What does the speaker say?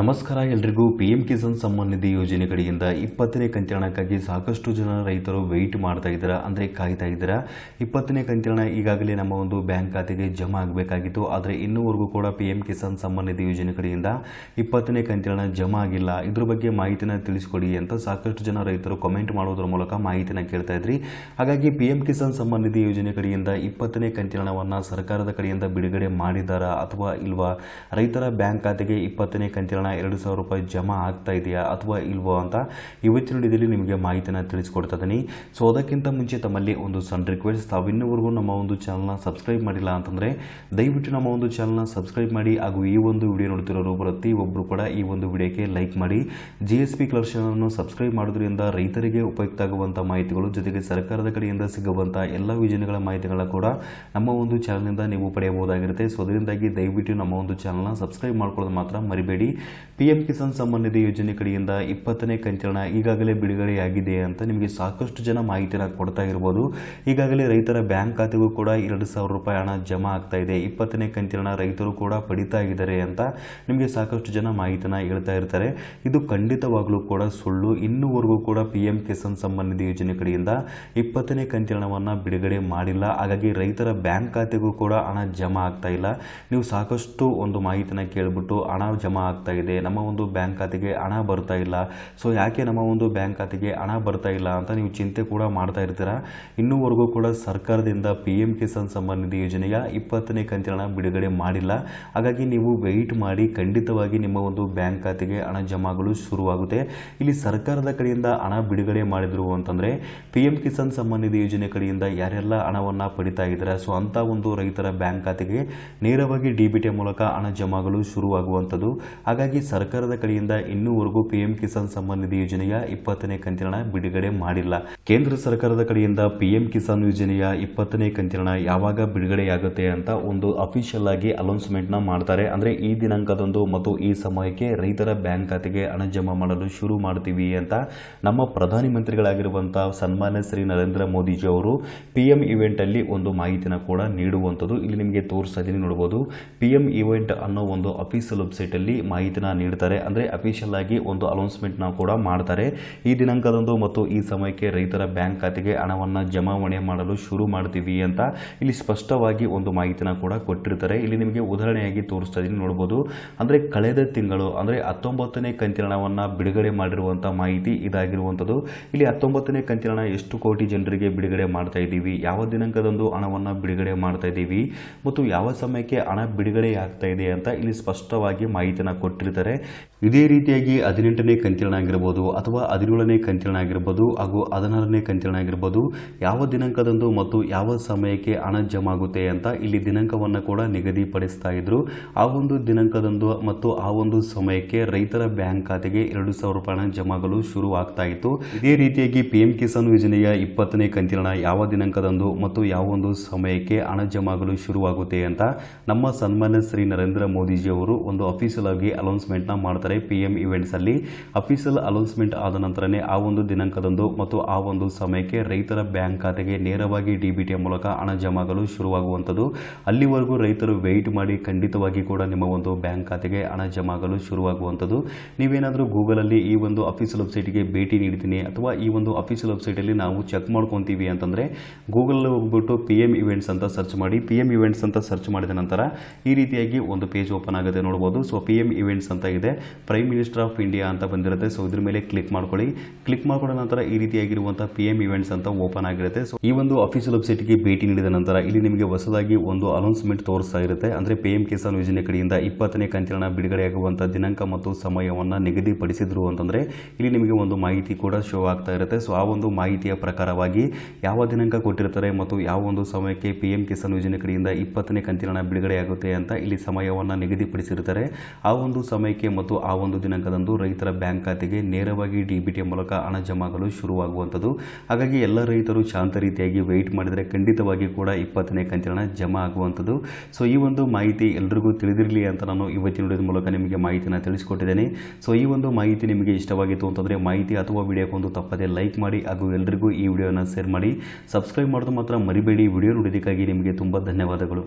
ನಮಸ್ಕಾರ ಎಲ್ರಿಗೂ P M Kisan Samman Nidhi ಯೋಜನೆ ಕಡೆಯಿಂದ ಇಪ್ಪತ್ತನೇ ಕಂತಿರಣಕ್ಕಾಗಿ ಸಾಕಷ್ಟು ಜನ ರೈತರು ವೆಯ್ಟ್ ಮಾಡ್ತಾ ಇದ್ದೀರಾ? ಅಂದರೆ ಕಾಯ್ತಾ ಇದ್ದೀರಾ? ಇಪ್ಪತ್ತನೇ ಕಂತಿನ ಹಣ ಈಗಾಗಲೇ ನಮ್ಮ ಒಂದು ಬ್ಯಾಂಕ್ ಖಾತೆಗೆ ಜಮಾ ಆಗಬೇಕಾಗಿತ್ತು. ಆದರೆ ಇನ್ನೂವರೆಗೂ ಕೂಡ ಪಿ ಎಂ ಕಿಸಾನ್ ಸಮ್ಮಾನ್ ನಿಧಿ ಯೋಜನೆ ಕಡೆಯಿಂದ ಇಪ್ಪತ್ತನೇ ಕಂತಿನ ಹಣ ಜಮಾ ಆಗಿಲ್ಲ. ಇದ್ರ ಬಗ್ಗೆ ಮಾಹಿತಿನ ತಿಳಿಸ್ಕೊಡಿ ಅಂತ ಸಾಕಷ್ಟು ಜನ ರೈತರು ಕಮೆಂಟ್ ಮಾಡೋದ್ರ ಮೂಲಕ ಮಾಹಿತಿನ ಕೇಳ್ತಾ ಇದ್ರಿ. ಹಾಗಾಗಿ ಪಿ ಎಂ ಕಿಸಾನ್ ಸಮ್ಮಾನ್ ನಿಧಿ ಯೋಜನೆ ಕಡೆಯಿಂದ ಇಪ್ಪತ್ತನೇ ಕಂತಿರಣವನ್ನು ಸರ್ಕಾರದ ಕಡೆಯಿಂದ ಬಿಡುಗಡೆ ಮಾಡಿದಾರಾ ಅಥವಾ ಇಲ್ವಾ? ರೈತರ ಬ್ಯಾಂಕ್ ಖಾತೆಗೆ ಇಪ್ಪತ್ತನೇ ಕಂತಿನ ಹಣ ಎರಡು ಸಾವಿರ ರೂಪಾಯಿ ಜಮಾ ಆಗ್ತಾ ಇದೆಯಾ ಅಥವಾ ಇಲ್ವೋ ಅಂತ ಇವತ್ತಿನ ವಿಡಿಯೋದಲ್ಲಿ ನಿಮಗೆ ಮಾಹಿತಿಯನ್ನು ತಿಳಿಸ್ಕೊಡ್ತಾ ಇದ್ದೀನಿ. ಸೊ ಅದಕ್ಕಿಂತ ಮುಂಚೆ ತಮ್ಮಲ್ಲಿ ಒಂದು ಸಣ್ಣ ರಿಕ್ವೆಸ್ಟ್ ತಾವು ಇನ್ನೂವರೆಗೂ ನಮ್ಮ ಒಂದು ಚಾನಲ್ನ ಸಬ್ಸ್ಕ್ರೈಬ್ ಮಾಡಿಲ್ಲ ಅಂತಂದರೆ ದಯವಿಟ್ಟು ನಮ್ಮ ಒಂದು ಚಾನಲ್ನ ಸಬ್ಸ್ಕ್ರೈಬ್ ಮಾಡಿ ಹಾಗೂ ಈ ಒಂದು ವಿಡಿಯೋ ನೋಡ್ತಿರೋರು ಪ್ರತಿಯೊಬ್ಬರು ಕೂಡ ಈ ಒಂದು ವಿಡಿಯೋಕ್ಕೆ ಲೈಕ್ ಮಾಡಿ. ಜಿ ಎಸ್ ಪಿ ಅನ್ನು ಸಬ್ಸ್ಕ್ರೈಬ್ ಮಾಡೋದ್ರಿಂದ ರೈತರಿಗೆ ಉಪಯುಕ್ತ ಆಗುವಂಥ ಮಾಹಿತಿಗಳು, ಜೊತೆಗೆ ಸರ್ಕಾರದ ಕಡೆಯಿಂದ ಸಿಗುವಂಥ ಎಲ್ಲ ಯೋಜನೆಗಳ ಮಾಹಿತಿಗಳ ಕೂಡ ನಮ್ಮ ಒಂದು ಚಾನಲ್ನಿಂದ ನೀವು ಪಡೆಯಬಹುದಾಗಿರುತ್ತೆ. ಸೊ ಅದರಿಂದಾಗಿ ದಯವಿಟ್ಟು ನಮ್ಮ ಒಂದು ಚಾನಲ್ನ ಸಬ್ಸ್ಕ್ರೈಬ್ ಮಾಡ್ಕೊಳ್ಳೋದು ಮಾತ್ರ ಮರಿಬೇಡಿ. ಪಿ ಎಂ ಕಿಸಾನ್ ಸಮ್ಮಾನ್ ನಿಧಿ ಯೋಜನೆ ಕಡೆಯಿಂದ ಇಪ್ಪತ್ತನೇ ಕಂತಿನ ಈಗಾಗಲೇ ಬಿಡುಗಡೆಯಾಗಿದೆ ಅಂತ ನಿಮಗೆ ಸಾಕಷ್ಟು ಜನ ಮಾಹಿತಿನ ಕೊಡ್ತಾ ಇರ್ಬೋದು. ಈಗಾಗಲೇ ರೈತರ ಬ್ಯಾಂಕ್ ಖಾತೆಗೂ ಕೂಡ ಎರಡು ಸಾವಿರ ರೂಪಾಯಿ ಹಣ ಜಮಾ ಆಗ್ತಾ ಇದೆ. ಇಪ್ಪತ್ತನೇ ಕಂತಿನ ರೈತರು ಕೂಡ ಪಡಿತಾ ಇದ್ದಾರೆ ಅಂತ ನಿಮಗೆ ಸಾಕಷ್ಟು ಜನ ಮಾಹಿತಿನ ಹೇಳ್ತಾ ಇರ್ತಾರೆ. ಇದು ಖಂಡಿತವಾಗಲೂ ಕೂಡ ಸುಳ್ಳು. ಇನ್ನೂವರೆಗೂ ಕೂಡ ಪಿ ಎಂ ಕಿಸಾನ್ ಸಮ್ಮಾನ್ ನಿಧಿ ಯೋಜನೆ ಕಡೆಯಿಂದ ಇಪ್ಪತ್ತನೇ ಕಂತಿನ ಹಣವನ್ನು ಬಿಡುಗಡೆ ಮಾಡಿಲ್ಲ. ಹಾಗಾಗಿ ರೈತರ ಬ್ಯಾಂಕ್ ಖಾತೆಗೂ ಕೂಡ ಹಣ ಜಮಾ ಆಗ್ತಾ ಇಲ್ಲ. ನೀವು ಸಾಕಷ್ಟು ಒಂದು ಮಾಹಿತಿನ ಕೇಳಿಬಿಟ್ಟು ಹಣ ಜಮಾ ಆಗ್ತಾ ಇದೆ ನಮ್ಮ ಒಂದು ಬ್ಯಾಂಕ್ ಖಾತೆಗೆ ಹಣ ಬರ್ತಾ ಇಲ್ಲ. ಸೊ ಯಾಕೆ ನಮ್ಮ ಒಂದು ಬ್ಯಾಂಕ್ ಖಾತೆಗೆ ಹಣ ಬರ್ತಾ ಇಲ್ಲ ಅಂತ ನೀವು ಚಿಂತೆ ಕೂಡ ಮಾಡ್ತಾ ಇರ್ತೀರಾ? ಇನ್ನೂವರೆಗೂ ಕೂಡ ಸರ್ಕಾರದಿಂದ ಪಿ ಎಂ ಕಿಸಾನ್ ಸಮ್ಮಾನ್ ನಿಧಿ ಯೋಜನೆಯ ಇಪ್ಪತ್ತನೇ ಕಂತಿನ ಬಿಡುಗಡೆ ಮಾಡಿಲ್ಲ. ಹಾಗಾಗಿ ನೀವು ವೆಯ್ಟ್ ಮಾಡಿ ಖಂಡಿತವಾಗಿ ನಿಮ್ಮ ಒಂದು ಬ್ಯಾಂಕ್ ಖಾತೆಗೆ ಹಣ ಜಮಾಗಲು ಶುರುವಾಗುತ್ತೆ. ಇಲ್ಲಿ ಸರ್ಕಾರದ ಕಡೆಯಿಂದ ಹಣ ಬಿಡುಗಡೆ ಮಾಡಿದ್ರು ಅಂತಂದರೆ ಪಿ ಎಂ ಕಿಸಾನ್ ಸಮ್ಮಾನ್ ನಿಧಿ ಯೋಜನೆ ಕಡೆಯಿಂದ ಯಾರೆಲ್ಲ ಹಣವನ್ನು ಪಡಿತಾ ಇದ್ದಾರೆ? ಸೊ ಅಂಥ ಒಂದು ರೈತರ ಬ್ಯಾಂಕ್ ಖಾತೆಗೆ ನೇರವಾಗಿ ಡಿ ಮೂಲಕ ಹಣ ಜಮಾಗಲು ಶುರುವಾಗುವಂಥದ್ದು. ಹಾಗಾಗಿ ಸರ್ಕಾರದ ಕಡೆಯಿಂದ ಇನ್ನೂವರೆಗೂ ಪಿಎಂ ಕಿಸಾನ್ ಸಮ್ಮಾನ್ ನಿಧಿ ಯೋಜನೆಯ ಇಪ್ಪತ್ತನೇ ಕಂತಿನ ಬಿಡುಗಡೆ ಮಾಡಿಲ್ಲ. ಕೇಂದ್ರ ಸರ್ಕಾರದ ಕಡೆಯಿಂದ ಪಿಎಂ ಕಿಸಾನ್ ಯೋಜನೆಯ ಇಪ್ಪತ್ತನೇ ಕಂತಿನ ಯಾವಾಗ ಯಾವಾಗ ಬಿಡುಗಡೆಯಾಗುತ್ತೆ ಅಂತ ಒಂದು ಅಫಿಷಿಯಲ್ ಆಗಿ ಅನೌನ್ಸ್ಮೆಂಟ್ನ ಮಾಡ್ತಾರೆ. ಅಂದ್ರೆ ಈ ದಿನಾಂಕದಂದು ಮತ್ತು ಈ ಸಮಯಕ್ಕೆ ರೈತರ ಬ್ಯಾಂಕ್ ಖಾತೆಗೆ ಹಣ ಜಮಾ ಮಾಡಲು ಶುರು ಮಾಡ್ತೀವಿ ಅಂತ ನಮ್ಮ ಪ್ರಧಾನಿ ಮಂತ್ರಿಗಳಾಗಿರುವಂತಹ ಸನ್ಮಾನ್ಯ ಶ್ರೀ ನರೇಂದ್ರ ಮೋದಿಜಿ ಅವರು ಪಿಎಂ ಇವೆಂಟ್ ಅಲ್ಲಿ ಒಂದು ಮಾಹಿತಿನ ಕೂಡ ನೀಡುವಂಥದ್ದು ಇಲ್ಲಿ ನಿಮಗೆ ತೋರಿಸ್ತಾ ಇದ್ದೀನಿ ನೋಡಬಹುದು ಪಿ ಎಂ ಇವೆಂಟ್ ಅನ್ನೋ ಒಂದು ಅಫಿಷಿಯಲ್ ವೆಬ್ಸೈಟ್ ಅಲ್ಲಿ ವೆಬ್ಸೈಟಲ್ಲಿ ಮಾಹಿತಿನ ನೀಡ್ತಾರೆ. ಅಂದರೆ ಅಫಿಷಿಯಲ್ ಆಗಿ ಒಂದು ಅನೌನ್ಸ್ಮೆಂಟ್ನ ಕೂಡ ಮಾಡ್ತಾರೆ. ಈ ದಿನಾಂಕದಂದು ಮತ್ತು ಈ ಸಮಯಕ್ಕೆ ರೈತರ ಬ್ಯಾಂಕ್ ಖಾತೆಗೆ ಹಣವನ್ನು ಜಮಾವಣೆ ಮಾಡಲು ಶುರು ಮಾಡ್ತೀವಿ ಅಂತ ಇಲ್ಲಿ ಸ್ಪಷ್ಟವಾಗಿ ಒಂದು ಮಾಹಿತಿನ ಕೂಡ ಕೊಟ್ಟಿರ್ತಾರೆ. ಇಲ್ಲಿ ನಿಮಗೆ ಉದಾಹರಣೆಯಾಗಿ ತೋರಿಸ್ತಾ ಇದ್ದೀನಿ, ನೋಡ್ಬೋದು. ಅಂದರೆ ಕಳೆದ ತಿಂಗಳು, ಅಂದರೆ ಹತ್ತೊಂಬತ್ತನೇ ಕಂತಿನ ಹಣವನ್ನು ಬಿಡುಗಡೆ ಮಾಡಿರುವಂಥ ಮಾಹಿತಿ ಇದಾಗಿರುವಂಥದ್ದು. ಇಲ್ಲಿ ಹತ್ತೊಂಬತ್ತನೇ ಕಂತಿನ ಹಣ ಎಷ್ಟು ಕೋಟಿ ಜನರಿಗೆ ಬಿಡುಗಡೆ ಮಾಡ್ತಾ ಇದ್ದೀವಿ? ಯಾವ ದಿನಾಂಕದಂದು ಹಣವನ್ನು ಬಿಡುಗಡೆ ಮಾಡ್ತಾ ಇದ್ದೀವಿ? ಮತ್ತು ಯಾವ ಸಮಯಕ್ಕೆ ಹಣ ಬಿಡುಗಡೆ ಆಗ್ತಾ ಇದೆ ಅಂತ ಇಲ್ಲಿ ಸ್ಪಷ್ಟವಾಗಿ ಮಾಹಿತಿನ ಕೊಟ್ಟಿರ್ತಾರೆ. ಕೊಟ್ಟಿರ್ತಾರೆ ಇದೇ ರೀತಿಯಾಗಿ ಹದಿನೆಂಟನೇ ಕಂತಿನಾಗಿರ್ಬೋದು ಅಥವಾ ಹದಿನೇಳನೇ ಕಂತಿನಾಗಿರ್ಬೋದು ಹಾಗೂ ಹದಿನಾರನೇ ಕಂತಿನಾಗಿರ್ಬೋದು ಯಾವ ದಿನಾಂಕದಂದು ಮತ್ತು ಯಾವ ಸಮಯಕ್ಕೆ ಹಣ ಜಮಾ ಆಗುತ್ತೆ ಅಂತ ಇಲ್ಲಿ ದಿನಾಂಕವನ್ನು ಕೂಡ ನಿಗದಿಪಡಿಸ್ತಾ ಇದ್ರು. ಆ ಒಂದು ದಿನಾಂಕದಂದು ಮತ್ತು ಆ ಒಂದು ಸಮಯಕ್ಕೆ ರೈತರ ಬ್ಯಾಂಕ್ ಖಾತೆಗೆ ಎರಡು ಸಾವಿರ ರೂಪಾಯಿ ಹಣ ಜಮಾಗಲು ಶುರು ಆಗ್ತಾ ಇತ್ತು. ಇದೇ ರೀತಿಯಾಗಿ ಪಿ ಎಂ ಕಿಸಾನ್ ಯೋಜನೆಯ ಇಪ್ಪತ್ತನೇ ಕಂತಿನ ಯಾವ ದಿನಾಂಕದಂದು ಮತ್ತು ಯಾವ ಒಂದು ಸಮಯಕ್ಕೆ ಹಣ ಜಮಾಗಲು ಶುರುವಾಗುತ್ತೆ ಅಂತ ನಮ್ಮ ಸನ್ಮಾನ್ಯ ಶ್ರೀ ನರೇಂದ್ರ ಮೋದಿಜಿ ಅವರು ಒಂದು ಅಫಿಷಿಯಲ್ ಆಗಿ ಅನೌನ್ಸ್ಮೆಂಟ್ನ ಮಾಡ್ತಾರೆ. ಪಿ ಎಂ ಇವೆಂಟ್ಸಲ್ಲಿ ಅಫಿಷಿಯಲ್ ಅನೌನ್ಸ್ಮೆಂಟ್ ಆದ ನಂತರನೇ ಆ ಒಂದು ದಿನಾಂಕದಂದು ಮತ್ತು ಆ ಒಂದು ಸಮಯಕ್ಕೆ ರೈತರ ಬ್ಯಾಂಕ್ ಖಾತೆಗೆ ನೇರವಾಗಿ ಡಿ ಮೂಲಕ ಹಣ ಜಮಾಗಲು ಶುರುವಾಗುವಂಥದ್ದು. ಅಲ್ಲಿವರೆಗೂ ರೈತರು ವೆಯ್ಟ್ ಮಾಡಿ ಖಂಡಿತವಾಗಿ ಕೂಡ ನಿಮ್ಮ ಒಂದು ಬ್ಯಾಂಕ್ ಖಾತೆಗೆ ಹಣ ಜಮಾಗಲು ಶುರುವಾಗುವಂಥದ್ದು. ನೀವೇನಾದರೂ ಗೂಗಲಲ್ಲಿ ಈ ಒಂದು ಅಫಿಷಿಯಲ್ ವೆಬ್ಸೈಟಿಗೆ ಭೇಟಿ ನೀಡ್ತೀನಿ ಅಥವಾ ಈ ಒಂದು ಅಫಿಷಿಯಲ್ ವೆಬ್ಸೈಟಲ್ಲಿ ನಾವು ಚೆಕ್ ಮಾಡ್ಕೊತೀವಿ ಅಂತಂದರೆ ಗೂಗಲಲ್ಲಿ ಹೋಗ್ಬಿಟ್ಟು ಪಿ ಎಂ ಇವೆಂಟ್ಸ್ ಅಂತ ಸರ್ಚ್ ಮಾಡಿ ಪಿ ಎಂ ಇವೆಂಟ್ಸ್ ಅಂತ ಸರ್ಚ್ ಮಾಡಿದ ನಂತರ ಈ ರೀತಿಯಾಗಿ ಒಂದು ಪೇಜ್ ಓಪನ್ ಆಗುತ್ತೆ ನೋಡ್ಬೋದು. ಸೊ ಪಿ ಎಂ ಇವೆಂಟ್ಸ್ ಅಂತ ಇದೆ. ಪ್ರೈಮ್ ಮಿನಿಸ್ಟರ್ ಆಫ್ ಇಂಡಿಯಾ ಅಂತ ಬಂದಿರುತ್ತೆ. ಸೊ ಇದ್ರ ಮೇಲೆ ಕ್ಲಿಕ್ ಮಾಡ್ಕೊಳ್ಳಿ. ಕ್ಲಿಕ್ ಮಾಡ್ಕೊಂಡ ನಂತರ ಈ ರೀತಿಯಾಗಿರುವಂಥ ಪಿ ಎಂ ಇವೆಂಟ್ಸ್ ಅಂತ ಓಪನ್ ಆಗಿರುತ್ತೆ. ಸೊ ಈ ಒಂದು ಅಫಿಷಿಯಲ್ ವೆಬ್ಸೈಟ್ಗೆ ಭೇಟಿ ನೀಡಿದ ನಂತರ ಇಲ್ಲಿ ನಿಮಗೆ ಹೊಸದಾಗಿ ಒಂದು ಅನೌನ್ಸ್ಮೆಂಟ್ ತೋರಿಸ್ತಾ ಇರುತ್ತೆ. ಅಂದರೆ ಪಿ ಎಂ ಕಿಸಾನ್ ಯೋಜನೆ ಕಡೆಯಿಂದ ಇಪ್ಪತ್ತನೇ ಕಂತಿನ ಬಿಡುಗಡೆಯಾಗುವಂತಹ ದಿನಾಂಕ ಮತ್ತು ಸಮಯವನ್ನು ನಿಗದಿಪಡಿಸಿದ್ರು ಅಂತಂದರೆ ಇಲ್ಲಿ ನಿಮಗೆ ಒಂದು ಮಾಹಿತಿ ಕೂಡ ಶೋ ಆಗ್ತಾ ಇರುತ್ತೆ. ಸೊ ಆ ಒಂದು ಮಾಹಿತಿಯ ಪ್ರಕಾರವಾಗಿ ಯಾವ ದಿನಾಂಕ ಕೊಟ್ಟಿರ್ತಾರೆ ಮತ್ತು ಯಾವ ಒಂದು ಸಮಯಕ್ಕೆ ಪಿ ಎಂ ಕಿಸಾನ್ ಯೋಜನೆ ಕಡೆಯಿಂದ ಇಪ್ಪತ್ತನೇ ಕಂತಿನ ಬಿಡುಗಡೆಯಾಗುತ್ತೆ ಅಂತ ಇಲ್ಲಿ ಸಮಯವನ್ನು ನಿಗದಿಪಡಿಸಿರುತ್ತಾರೆ ಆ ಒಂದು ಸಮಯಕ್ಕೆ ಮತ್ತು ಆ ಒಂದು ದಿನಾಂಕದಂದು ರೈತರ ಬ್ಯಾಂಕ್ ಖಾತೆಗೆ ನೇರವಾಗಿ ಡಿ ಬಿ ಟಿ ಮೂಲಕ ಹಣ ಜಮಾಗಲು ಶುರುವಾಗುವಂಥದ್ದು. ಹಾಗಾಗಿ ಎಲ್ಲ ರೈತರು ಶಾಂತ ರೀತಿಯಾಗಿ ವೆಯ್ಟ್ ಮಾಡಿದರೆ ಖಂಡಿತವಾಗಿ ಕೂಡ ಇಪ್ಪತ್ತನೇ ಕಂತಿನ ಹಣ ಜಮಾ ಆಗುವಂಥದ್ದು. ಸೊ ಈ ಒಂದು ಮಾಹಿತಿ ಎಲ್ರಿಗೂ ತಿಳಿದಿರಲಿ ಅಂತ ನಾನು ಇವತ್ತಿನ ವಿಡಿಯೋದ ಮೂಲಕ ನಿಮಗೆ ಮಾಹಿತಿಯನ್ನು ತಿಳಿಸಿಕೊಟ್ಟಿದ್ದೇನೆ. ಸೊ ಈ ಒಂದು ಮಾಹಿತಿ ನಿಮಗೆ ಇಷ್ಟವಾಗಿತ್ತು ಅಂತಂದರೆ ಮಾಹಿತಿ ಅಥವಾ ವಿಡಿಯೋಕ್ಕೊಂದು ತಪ್ಪದೆ ಲೈಕ್ ಮಾಡಿ, ಹಾಗೂ ಎಲ್ರಿಗೂ ಈ ವಿಡಿಯೋನ ಶೇರ್ ಮಾಡಿ. ಸಬ್ಸ್ಕ್ರೈಬ್ ಮಾಡೋದು ಮಾತ್ರ ಮರಿಬೇಡಿ. ವಿಡಿಯೋ ನೋಡೋದಕ್ಕಾಗಿ ನಿಮಗೆ ತುಂಬ ಧನ್ಯವಾದಗಳು.